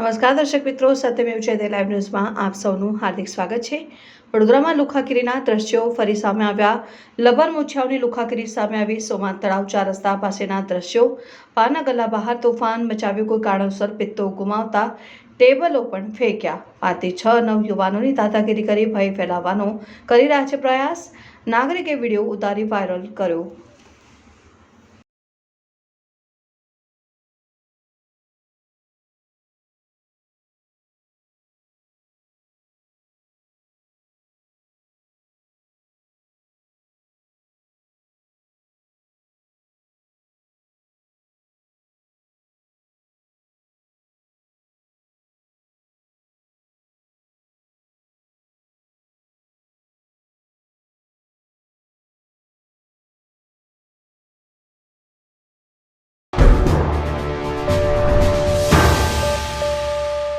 નમસ્કાર, દર્શક મિત્રો. સત્યમેવ જયતે લાઈવ ન્યૂઝમાં આપ સૌનું હાર્દિક સ્વાગત છે. વડોદરામાં લુખાગીરીના દ્રશ્યો ફરી સામે આવ્યા. લબર મુછાવની લુખાગીરી સામે આવી. સોમાન તળાવ ચાર રસ્તા પાસેના દ્રશ્યો. પાના ગલ્લા બહાર તોફાન મચાવ્યું. કોઈ કારણોસર પિત્તો ગુમાવતા ટેબલો પણ ફેંક્યા. પાતે છ નવ યુવાનોની દાદાગીરી કરી ભય ફેલાવવાનો કરી રહ્યા છે પ્રયાસ. નાગરિકે વીડિયો ઉતારી વાયરલ કર્યો.